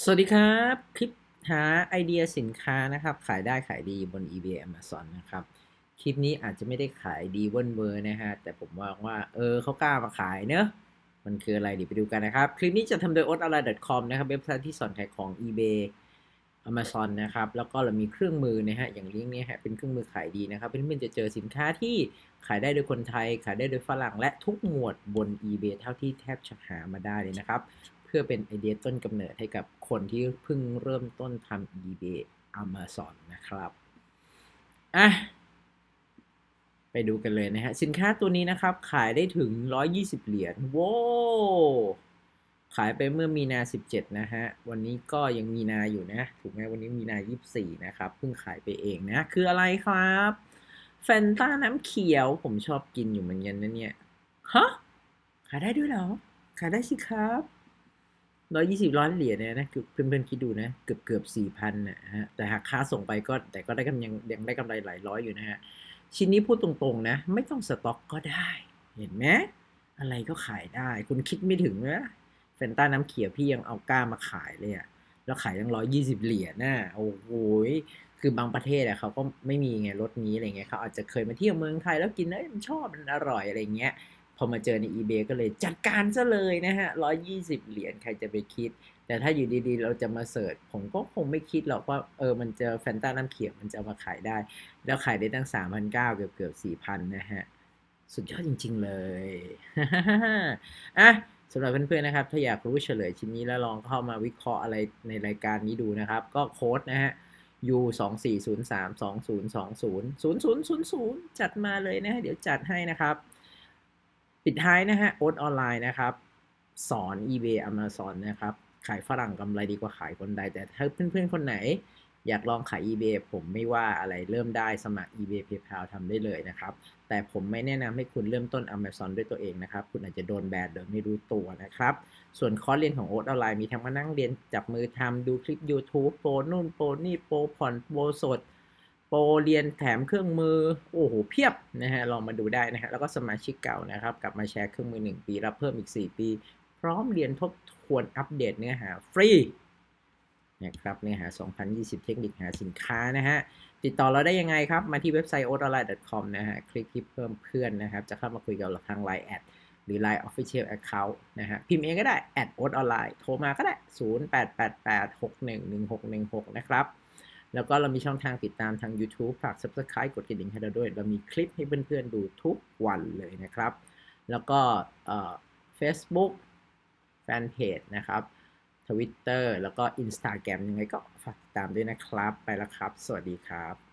สวัสดีครับ คลิปหาไอเดียสินค้านะครับ ขายได้ขายดีบน eBay Amazon นะครับ คลิปนี้อาจจะไม่ได้ขายดีเวิร์นเวอร์นะฮะ แต่ผมว่าว่า เออเขากล้ามาขายเนอะมันคืออะไรเดี๋ยวไปดูกันนะครับ คลิปนี้จะทำโดย o t a l i com นะครับ เว็บไซต์ที่สอนขายของ eBay Amazon นะครับ แล้วก็เรามีเครื่องมือนะฮะ อย่างลิงก์นี้ฮะ เป็นเครื่องมือขายดีนะครับ เพื่อนๆจะเจอสินค้าที่ขายได้โดยคนไทย ขายได้โดยฝรั่ง และทุกหมวดบน eBay เท่าที่แทบจะหามาได้เลยนะครับ พื่อเป็นไอเดียต้นกำเนิดให้กับคนที่เพิ่งเริ่มต้นทำ eBay Amazon นะครับอะไปดูกันเลยนะฮะ สินค้าตัวนี้นะครับ ขายได้ถึง 120 เหรียญโว้ขายไปเมื่อมีนา 17 นะฮะ วันนี้ก็ยังมีนาอยู่นะ ถูกไหมวันนี้มีนา 24 นะครับ เพิ่งขายไปเองนะ คืออะไรครับแฟนต้าน้ำเขียวผมชอบกินอยู่เหมือนกันนะเนี่ย ฮะ ขายได้ด้วยเหรอ ขายได้สิครับ ร้อยยี่สิบร้อยเหรียญเนี่ยนะคือเพื่อนๆคิดดูนะ เกือบเกือบสี่พันนะฮะแต่หากค่าส่งไปก็แต่ก็ได้กำยังยังได้กำไรหลายร้อยอยู่นะฮะชิ้นนี้พูดตรงๆนะ ไม่ต้องสต็อกก็ได้ เห็นไหมอะไรก็ขายได้ คุณคิดไม่ถึงนะแฟนต้าน้ำเขียวพี่ยังเอาก้ามาขายเลยอะแล้วขายยังร้อยยี่สิบเหรียญน่ะโอ้โหคือบางประเทศอะเขาก็ไม่มีไงรถนี้อะไรเงี้ยเขาอาจจะเคยมาเที่ยวเมืองไทยแล้วกินแล้วมันชอบมันอร่อยอะไรเงี้ย พอมาเจอใน eBay ก็เลยจัดการซะเลยนะฮะ120เหรียญใครจะไปคิด แต่ถ้าอยู่ดีๆ เราจะมาเสิร์ชผมก็คงไม่คิดหรอกว่าเออมันจะแฟนตาน้ำเขียวมันจะมาขายได้ แล้วขายได้ตั้ง 3,900 เกือบเกือบ4,000 นะฮะ สุดยอดจริง ๆ เลยอะสำหรับเพื่อนๆนะครับ ถ้าอยากรู้เฉลยชิ้นนี้แล้วลองเข้ามาวิเคราะห์อะไรในรายการนี้ดูนะครับ ก็โค้ดนะฮะ U 2 4 0 3 2 0 2 0 0 0 0 0จัดมาเลยนะฮะเดี๋ยวจัดให้นะครับ ปิดท้ายนะฮะโอ๊ตออนไลน์นะครับ สอน eBay Amazon นะครับ ขายฝรั่งกำไรดีกว่าขายคนใด แต่ถ้าเพื่อนๆ คนไหน อยากลองขาย eBay ผมไม่ว่าอะไรเริ่มได้สมัคร eBay PayPal ทำได้เลยนะครับ แต่ผมไม่แนะนำให้คุณเริ่มต้น Amazon ด้วยตัวเองนะครับ คุณอาจจะโดนแบนโดยไม่รู้ตัวนะครับ ส่วนคอร์สเรียนของโอ๊ตออนไลน์มีทั้งมานั่งเรียนจับมือทำดูคลิป YouTube โปรนู่นโปรนี่โปรผ่อนโปรสด ปรเรียนแถมเครื่องมือ โอ้โห เพียบนะฮะ ลองมาดูได้นะฮะ แล้วก็สมาชิกเก่านะครับ กลับมาแชร์เครื่องมือ 1 ปี รับเพิ่มอีก 4 ปี พร้อมเรียนทบทวนอัปเดตเนื้อหาฟรีนะครับเนื้อหา 2020 เทคนิคหาสินค้านะฮะ ติดต่อเราได้ยังไงครับ มาที่เว็บไซต์ o t o l i n e c o m นะฮะ คลิกที่เพิ่มเพื่อนนะครับ จะเข้ามาคุยกับเราทาง Line แอดหรือ Line Official Account นะฮะ พิมพ์เองก็ได้ แอดโอ o ออนไลน์โทรมาก็ได้ 0888611616 นะครับ แล้วก็เรามีช่องทางติดตามทาง YouTube ฝาก Subscribe กดกระดิ่งให้เราด้วย เรามีคลิปให้เพื่อนๆดูทุกวันเลยนะครับ แล้วก็เอ่อ Facebook แฟนเพจนะครับ Twitter แล้วก็ Instagram ยังไงก็ฝากติดตามด้วยนะครับ ไปแล้วครับ สวัสดีครับ